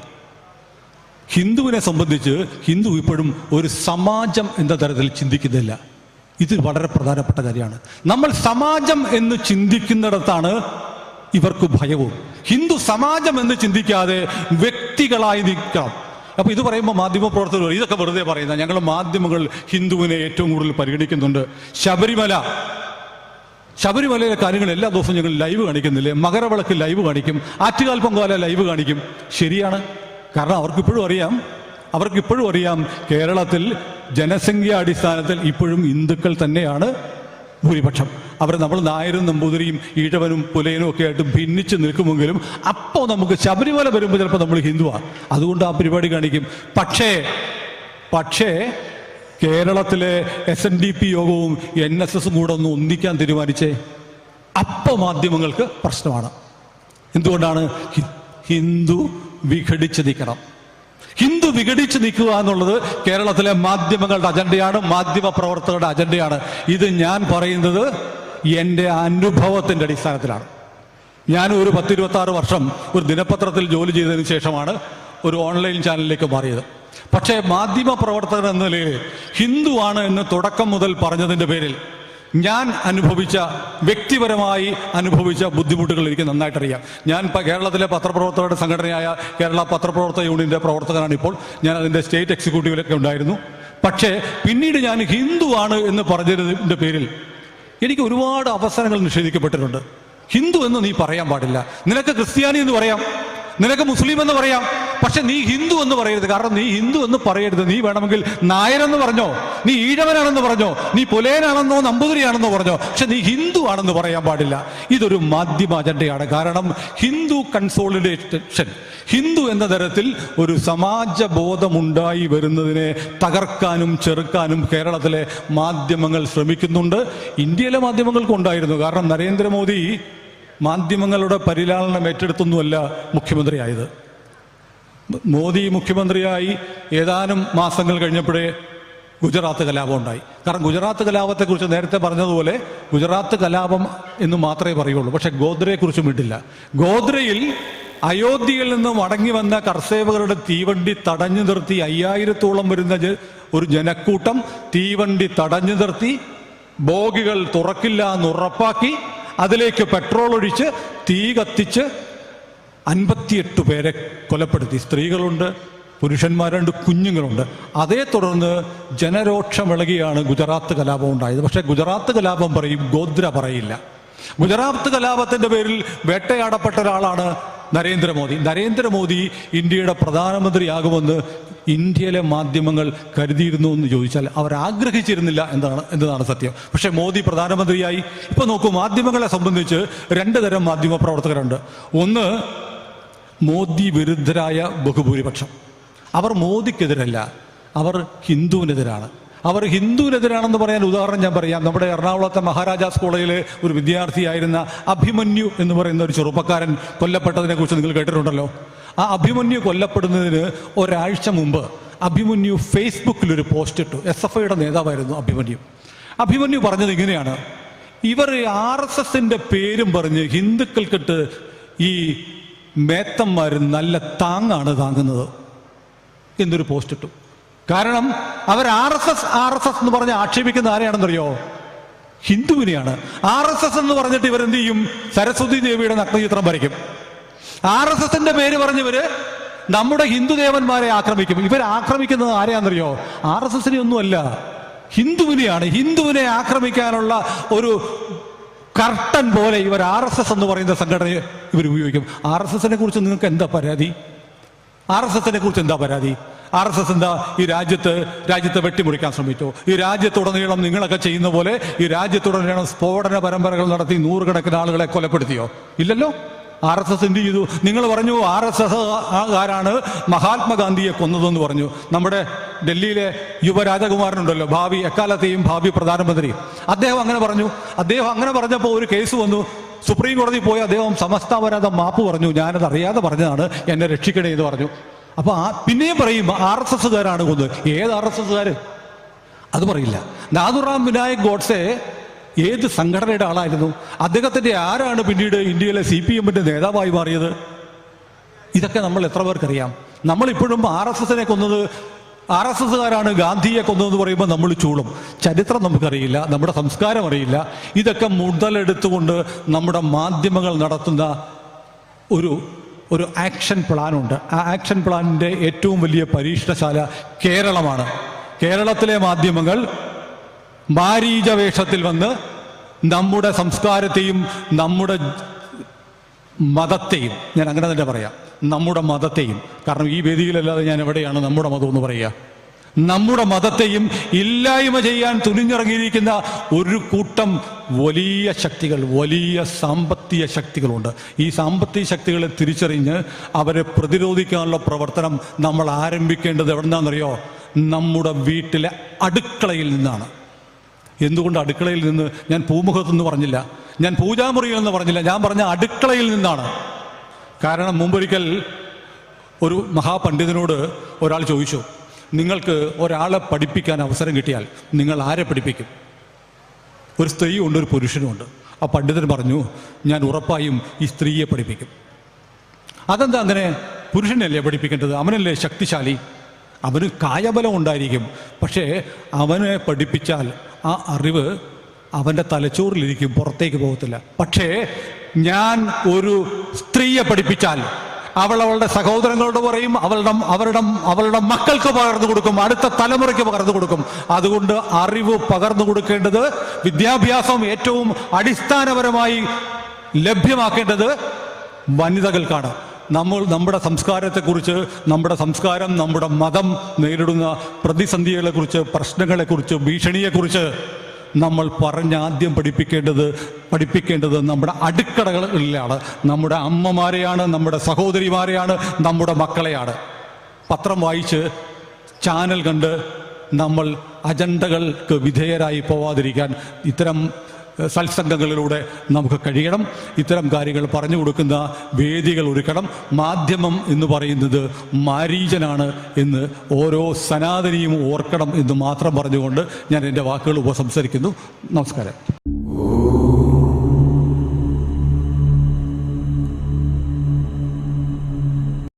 ഹിന്ദുവിനെ സംബന്ധിച്ച് ഹിന്ദു ഇപ്പോഴും ഒരു സമാജം എന്ന തരത്തിൽ ചിന്തിക്കുന്നില്ല. ഇത് വളരെ പ്രധാനപ്പെട്ട കാര്യമാണ്. നമ്മൾ സമാജം എന്ന് ചിന്തിക്കുന്നിടത്താണ് ഇവർക്ക് ഭയവും. ഹിന്ദു സമാജം എന്ന് ചിന്തിക്കാതെ വ്യക്തികളായി നിൽക്കണം. അപ്പൊ ഇത് പറയുമ്പോൾ മാധ്യമ പ്രവർത്തകർ ഇതൊക്കെ വെറുതെ പറയുന്ന ഞങ്ങൾ മാധ്യമങ്ങൾ ഹിന്ദുവിനെ ഏറ്റവും കൂടുതൽ പരിഗണിക്കുന്നുണ്ട്. ശബരിമല ശബരിമലയിലെ കാര്യങ്ങൾ എല്ലാ ദിവസവും ഞങ്ങൾ ലൈവ് കാണിക്കുന്നില്ലേ? മകരവിളക്ക് ലൈവ് കാണിക്കും. ആറ്റുകാൽ പൊങ്കാല ലൈവ് കാണിക്കും. ശരിയാണ്. കാരണം അവർക്കിപ്പോഴും അറിയാം. അവർക്കിപ്പോഴും അറിയാം. കേരളത്തിൽ ജനസംഖ്യാ അടിസ്ഥാനത്തിൽ ഇപ്പോഴും ഹിന്ദുക്കൾ തന്നെയാണ് ഭൂരിപക്ഷം. അവർ നമ്മൾ നായരും നമ്പൂതിരിയും ഈഴവനും പുലയനും ഒക്കെ ആയിട്ട് ഭിന്നിച്ച് നിൽക്കുമെങ്കിലും അപ്പോൾ നമുക്ക് ശബരിമല വരുമ്പോൾ ചിലപ്പോൾ നമ്മൾ ഹിന്ദുവാണ് അതുകൊണ്ട് ആ പരിപാടി കാണിക്കും. പക്ഷേ പക്ഷേ കേരളത്തിലെ എസ് എൻ ഡി പി യോഗവും എൻ എസ് എസും കൂടെ ഒന്ന് ഒന്നിക്കാൻ തീരുമാനിച്ചേ അപ്പ മാധ്യമങ്ങൾക്ക് പ്രശ്നമാണ്. എന്തുകൊണ്ടാണ്? ഹിന്ദു വിഘടിച്ച് നിൽക്കണം. ഹിന്ദു വിഘടിച്ച് നിൽക്കുക എന്നുള്ളത് കേരളത്തിലെ മാധ്യമങ്ങളുടെ അജണ്ടയാണ് മാധ്യമ പ്രവർത്തകരുടെ അജണ്ടയാണ്. ഇത് ഞാൻ പറയുന്നത് എന്റെ അനുഭവത്തിന്റെ അടിസ്ഥാനത്തിലാണ്. ഞാൻ ഒരു പത്തിരുപത്താറ് വർഷം ഒരു ദിനപത്രത്തിൽ ജോലി ചെയ്തതിന് ശേഷമാണ് ഒരു ഓൺലൈൻ ചാനലിലേക്ക് മാറിയത്. പക്ഷേ മാധ്യമ പ്രവർത്തകൻ എന്ന നിലയിൽ ഹിന്ദുവാണ് എന്ന് തുടക്കം മുതൽ പറഞ്ഞതിന്റെ പേരിൽ ഞാൻ അനുഭവിച്ച വ്യക്തിപരമായി അനുഭവിച്ച ബുദ്ധിമുട്ടുകൾ എനിക്ക് നന്നായിട്ടറിയാം. ഞാൻ കേരളത്തിലെ പത്രപ്രവർത്തകരുടെ സംഘടനയായ കേരള പത്രപ്രവർത്തക യൂണിയന്റെ പ്രവർത്തകനാണ് ഇപ്പോൾ. ഞാൻ അതിന്റെ സ്റ്റേറ്റ് എക്സിക്യൂട്ടീവിലൊക്കെ ഉണ്ടായിരുന്നു. പക്ഷേ പിന്നീട് ഞാൻ ഹിന്ദുവാണ് എന്ന് പറഞ്ഞതിന്റെ പേരിൽ എനിക്ക് ഒരുപാട് അവസരങ്ങൾ നിഷേധിക്കപ്പെട്ടിട്ടുണ്ട്. ഹിന്ദു എന്ന് നീ പറയാൻ പാടില്ല. നിനക്ക് ക്രിസ്ത്യാനി എന്ന് പറയാം. നിനക്ക് മുസ്ലിം എന്ന് പറയാം. പക്ഷെ നീ ഹിന്ദു എന്ന് പറയരുത്. കാരണം നീ ഹിന്ദു എന്ന് പറയരുത്. നീ വേണമെങ്കിൽ നായരെന്ന് പറഞ്ഞോ നീ ഈഴവനാണെന്ന് പറഞ്ഞോ നീ പുലയനാണെന്നോ നമ്പൂതിരിയാണെന്നോ പറഞ്ഞോ. പക്ഷെ നീ ഹിന്ദു ആണെന്ന് പറയാൻ പാടില്ല. ഇതൊരു മാധ്യമ അജണ്ടയാണ്. കാരണം ഹിന്ദു കൺസോളിഡേഷൻ ഹിന്ദു എന്ന തരത്തിൽ ഒരു സമാജ ബോധമുണ്ടായി വരുന്നതിനെ തകർക്കാനും ചെറുക്കാനും കേരളത്തിലെ മാധ്യമങ്ങൾ ശ്രമിക്കുന്നുണ്ട്. ഇന്ത്യയിലെ മാധ്യമങ്ങൾക്കും ഉണ്ടായിരുന്നു. കാരണം നരേന്ദ്രമോദി മാധ്യമങ്ങളുടെ പരിലാളനം ഏറ്റെടുത്തൊന്നുമല്ല മുഖ്യമന്ത്രിയായത്. മോദി മുഖ്യമന്ത്രിയായി ഏതാനും മാസങ്ങൾ കഴിഞ്ഞപ്പോഴേ ഗുജറാത്ത് കലാപം ഉണ്ടായി കാരണം ഗുജറാത്ത് കലാപത്തെക്കുറിച്ച് നേരത്തെ പറഞ്ഞതുപോലെ ഗുജറാത്ത് കലാപം എന്ന് മാത്രമേ പറയുള്ളൂ. പക്ഷെ ഗോദ്രയെക്കുറിച്ചും വിട്ടില്ല. ഗോദ്രയിൽ അയോധ്യയിൽ നിന്ന് മടങ്ങി വന്ന കർഷകരുടെ തീവണ്ടി തടഞ്ഞു നിർത്തി അയ്യായിരത്തോളം വരുന്ന ഒരു ജനക്കൂട്ടം തീവണ്ടി തടഞ്ഞു നിർത്തി ബോഗികൾ തുറക്കില്ല എന്ന് ഉറപ്പാക്കി അതിലേക്ക് പെട്രോൾ ഒഴിച്ച് തീ കത്തിച്ച് അൻപത്തിയെട്ട് പേരെ കൊലപ്പെടുത്തി. സ്ത്രീകളുണ്ട് പുരുഷന്മാരുണ്ട് കുഞ്ഞുങ്ങളുണ്ട്. അതേ തുടർന്ന് ജനരോക്ഷമിളകിയാണ് ഗുജറാത്ത് കലാപം ഉണ്ടായത്. പക്ഷേ ഗുജറാത്ത് കലാപം പറയും ഗോദ്ര പറയില്ല. ഗുജറാത്ത് കലാപത്തിന്റെ പേരിൽ വേട്ടയാടപ്പെട്ട ഒരാളാണ് നരേന്ദ്രമോദി. നരേന്ദ്രമോദി ഇന്ത്യയുടെ പ്രധാനമന്ത്രിയാകുമെന്ന് ഇന്ത്യയിലെ മാധ്യമങ്ങൾ കരുതിയിരുന്നു എന്ന് ചോദിച്ചാൽ അവർ ആഗ്രഹിച്ചിരുന്നില്ല എന്താണ് എന്നതാണ് സത്യം. പക്ഷേ മോദി പ്രധാനമന്ത്രിയായി. ഇപ്പൊ നോക്കൂ മാധ്യമങ്ങളെ സംബന്ധിച്ച് രണ്ട് തരം മാധ്യമ പ്രവർത്തകരുണ്ട്. ഒന്ന് മോദി വിരുദ്ധരായ ബഹുഭൂരിപക്ഷം. അവർ മോദിക്കെതിരല്ല അവർ ഹിന്ദുവിനെതിരാണ്. അവർ ഹിന്ദുവിനെതിരാണെന്ന് പറയാൻ ഉദാഹരണം ഞാൻ പറയാം. നമ്മുടെ എറണാകുളത്തെ മഹാരാജാസ് കോളേജിലെ ഒരു വിദ്യാർത്ഥിയായിരുന്ന അഭിമന്യു എന്ന് പറയുന്ന ഒരു ചെറുപ്പക്കാരൻ കൊല്ലപ്പെട്ടതിനെ കുറിച്ച് നിങ്ങൾ കേട്ടിട്ടുണ്ടല്ലോ. ആ അഭിമന്യു കൊല്ലപ്പെടുന്നതിന് ഒരാഴ്ച മുമ്പ് അഭിമന്യു ഫേസ്ബുക്കിൽ ഒരു പോസ്റ്റ് ഇട്ടു. എസ് എഫ് ഐയുടെ നേതാവായിരുന്നു അഭിമന്യു. അഭിമന്യു പറഞ്ഞത് ഇങ്ങനെയാണ്. ഇവർ ആർ എസ് എസിന്റെ പേരും പറഞ്ഞ് ഹിന്ദുക്കൾക്കിട്ട് ഈ മേത്തന്മാർ നല്ല താങ്ങാണ് താങ്ങുന്നത് എന്നൊരു പോസ്റ്റ് ഇട്ടു. കാരണം അവർ R S S R S S എന്ന് പറഞ്ഞ് ആക്ഷേപിക്കുന്ന ആരെയാണെന്നറിയോ? ഹിന്ദുവിനെയാണ്. ആർ എസ് എസ് എന്ന് പറഞ്ഞിട്ട് ഇവരെന്ത് ചെയ്യും? സരസ്വതി ദേവിയുടെ നഗ്നചിത്രം വരയ്ക്കും. ആർ എസ് എസിന്റെ പേര് പറഞ്ഞവര് നമ്മുടെ ഹിന്ദു ദേവന്മാരെ ആക്രമിക്കും. ഇവർ ആക്രമിക്കുന്നത് ആരെയാണെന്നറിയോ? ആർ എസ് എസിനെ ഒന്നുമല്ല. ഹിന്ദുവിനെയാണ്. ഹിന്ദുവിനെ ആക്രമിക്കാനുള്ള ഒരു കർട്ടൻ പോലെ ഇവർ ആർ എസ് എസ് എന്ന് പറയുന്ന സംഘടന ഇവർ ഉപയോഗിക്കും. ആർ എസ് എസിനെ കുറിച്ച് നിങ്ങൾക്ക് എന്താ പരാതി? ആർ എസ് എസിനെ കുറിച്ച് എന്താ പരാതി? ആർ എസ് എസ് എന്താ ഈ രാജ്യത്ത് രാജ്യത്തെ വെട്ടിമുറിക്കാൻ ശ്രമിച്ചു? ഈ രാജ്യത്തുടനീളം നിങ്ങളൊക്കെ ചെയ്യുന്ന പോലെ ഈ രാജ്യത്തുടനീളം സ്ഫോടന പരമ്പരകൾ നടത്തി നൂറുകണക്കിന് ആളുകളെ കൊലപ്പെടുത്തിയോ? ഇല്ലല്ലോ? ആർ എസ് എസ് എന്ത് ചെയ്തു? നിങ്ങൾ പറഞ്ഞു ആർ എസ് എസ് ആരാണ് മഹാത്മാഗാന്ധിയെ കൊന്നതെന്ന് പറഞ്ഞു. നമ്മുടെ ഡൽഹിയിലെ യുവരാജകുമാരനുണ്ടല്ലോ ഭാവി എക്കാലത്തെയും ഭാവി പ്രധാനമന്ത്രി. അദ്ദേഹം അങ്ങനെ പറഞ്ഞു. അദ്ദേഹം അങ്ങനെ പറഞ്ഞപ്പോൾ ഒരു കേസ് വന്നു. സുപ്രീം കോടതി പോയി അദ്ദേഹം സമസ്താപരാധം മാപ്പ് പറഞ്ഞു. ഞാനത് അറിയാതെ പറഞ്ഞതാണ് എന്നെ രക്ഷിക്കണേ എന്ന് പറഞ്ഞു. അപ്പൊ ആ പിന്നെയും പറയും ആർ എസ് എസ്സുകാരാണ് കൊന്നത്. ഏത് ആർ എസ് എസ്സുകാർ അത് പറയില്ല. നാദുറാം വിനായക് ഗോഡ്സെ ഏത് സംഘടനയുടെ ആളായിരുന്നു? അദ്ദേഹത്തിന്റെ ആരാണ് പിന്നീട് ഇന്ത്യയിലെ സി പി എമ്മിന്റെ നേതാവായി മാറിയത്? ഇതൊക്കെ നമ്മൾ എത്ര പേർക്കറിയാം? നമ്മളിപ്പോഴും ആർ എസ് എസിനെ കൊന്നത് ആർ എസ് എസ്സുകാരാണ് ഗാന്ധിയെ കൊന്നതെന്ന് പറയുമ്പോൾ നമ്മൾ ചൂളും. ചരിത്രം നമുക്കറിയില്ല നമ്മുടെ സംസ്കാരം അറിയില്ല. ഇതൊക്കെ മുതലെടുത്തുകൊണ്ട് നമ്മുടെ മാധ്യമങ്ങൾ നടത്തുന്ന ഒരു ഒരു ആക്ഷൻ പ്ലാനുണ്ട്. ആ ആക്ഷൻ പ്ലാനിന്റെ ഏറ്റവും വലിയ പരീക്ഷണശാല കേരളമാണ്. കേരളത്തിലെ മാധ്യമങ്ങൾ മാരീച വേഷത്തിൽ വന്ന് നമ്മുടെ സംസ്കാരത്തെയും നമ്മുടെ മതത്തെയും ഞാൻ അങ്ങനെ തന്നെ പറയാം നമ്മുടെ മതത്തെയും കാരണം ഈ വേദിയിലല്ലാതെ ഞാൻ എവിടെയാണ് നമ്മുടെ മതം എന്ന് പറയുക? നമ്മുടെ മതത്തെയും ഇല്ലായ്മ ചെയ്യാൻ തുനിഞ്ഞിറങ്ങിയിരിക്കുന്ന ഒരു കൂട്ടം വലിയ ശക്തികൾ വലിയ സാമ്പത്തിക ശക്തികളുണ്ട്. ഈ സാമ്പത്തിക ശക്തികളെ തിരിച്ചറിഞ്ഞ് അവരെ പ്രതിരോധിക്കാനുള്ള പ്രവർത്തനം നമ്മൾ ആരംഭിക്കേണ്ടത് എവിടെന്നാണെന്നറിയോ? നമ്മുടെ വീട്ടിലെ അടുക്കളയിൽ നിന്നാണ്. എന്തുകൊണ്ട് അടുക്കളയിൽ നിന്ന് ഞാൻ പൂമുഖത്ത് നിന്ന് പറഞ്ഞില്ല? ഞാൻ പൂജാമുറിയിൽ നിന്ന് പറഞ്ഞില്ല. ഞാൻ പറഞ്ഞ അടുക്കളയിൽ നിന്നാണ്. കാരണം മുമ്പൊരിക്കൽ ഒരു മഹാപണ്ഡിതനോട് ഒരാൾ ചോദിച്ചു നിങ്ങൾക്ക് ഒരാളെ പഠിപ്പിക്കാൻ അവസരം കിട്ടിയാൽ നിങ്ങൾ ആരെ പഠിപ്പിക്കും? ഒരു സ്ത്രീയുണ്ട് ഒരു പുരുഷനുമുണ്ട്. ആ പണ്ഡിതൻ പറഞ്ഞു ഞാൻ ഉറപ്പായും ഈ സ്ത്രീയെ പഠിപ്പിക്കും. അതെന്താ അങ്ങനെ? പുരുഷനല്ലേ പഠിപ്പിക്കേണ്ടത്? അവനല്ലേ ശക്തിശാലി? അവന് കായബലം ഉണ്ടായിരിക്കും. പക്ഷേ അവനെ പഠിപ്പിച്ചാൽ ആ അറിവ് അവന്റെ തലച്ചോറിലിരിക്കും പുറത്തേക്ക് പോകത്തില്ല. പക്ഷേ ഞാൻ ഒരു സ്ത്രീയെ പഠിപ്പിച്ചാൽ അവൾ അവളുടെ സഹോദരങ്ങളോട് പറയും അവളുടെ അവരുടെ അവളുടെ മക്കൾക്ക് പകർന്നു കൊടുക്കും അടുത്ത തലമുറയ്ക്ക് പകർന്നു കൊടുക്കും. അതുകൊണ്ട് അറിവ് പകർന്നു കൊടുക്കേണ്ടത് വിദ്യാഭ്യാസം ഏറ്റവും അടിസ്ഥാനപരമായി ലഭ്യമാക്കേണ്ടത് വനിതകൾക്കാണ്. നമ്മൾ നമ്മുടെ സംസ്കാരത്തെക്കുറിച്ച് നമ്മുടെ സംസ്കാരം നമ്മുടെ മതം നേരിടുന്ന പ്രതിസന്ധികളെക്കുറിച്ച് പ്രശ്നങ്ങളെക്കുറിച്ച് ഭീഷണിയെക്കുറിച്ച് നമ്മൾ പറഞ്ഞ് ആദ്യം പഠിപ്പിക്കേണ്ടത് പഠിപ്പിക്കേണ്ടത് നമ്മുടെ അടുക്കളകളിലാണ്. നമ്മുടെ അമ്മമാരെയാണ് നമ്മുടെ സഹോദരിമാരെയാണ് നമ്മുടെ മക്കളെയാണ്. പത്രം വായിച്ച് ചാനൽ കണ്ട് നമ്മൾ അജണ്ടകൾക്ക് വിധേയരായി പോവാതിരിക്കാൻ ഇത്തരം സത്സംഗങ്ങളിലൂടെ നമുക്ക് കഴിയണം. ഇത്തരം കാര്യങ്ങൾ പറഞ്ഞു കൊടുക്കുന്ന വേദികൾ ഒരുക്കണം. മാധ്യമം എന്ന് പറയുന്നത് മാരീചനാണ് എന്ന് ഓരോ സനാതനിയും ഓർക്കണം എന്ന് മാത്രം പറഞ്ഞുകൊണ്ട് ഞാൻ എന്റെ വാക്കുകൾ ഉപസംസരിക്കുന്നു നമസ്കാരം.